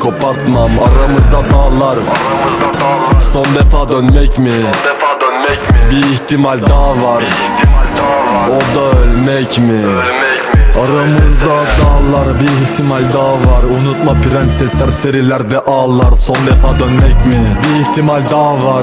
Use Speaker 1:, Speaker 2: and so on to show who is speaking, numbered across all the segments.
Speaker 1: kopartmam. Aramızda dağlar Son defa dönmek mi? Bir ihtimal daha var. O da ölmek mi? Ölmek
Speaker 2: mi?
Speaker 1: Aramızda dağlar bir ihtimal daha var. Unutma prensesler serilerde ağlar. Son defa dönmek mi? Bir ihtimal daha var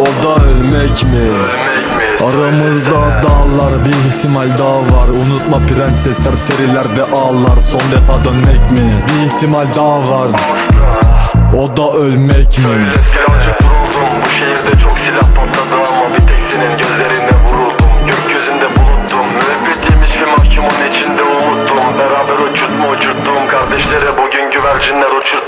Speaker 1: O da ölmek mi? Aramızda dağlar bir ihtimal daha var. Unutma prensesler serilerde ağlar. Son defa dönmek mi? Bir ihtimal daha var. O da ölmek mi? Bu şehirde çok silah patladı ama bir tek senin vuruldum. Gökyüzünde buluttum. Müebbetiymiş bir mahkumun içinde umuttum Beraber uçurtma uçurttum Kardeşlere bugün güvercinler uçurttum.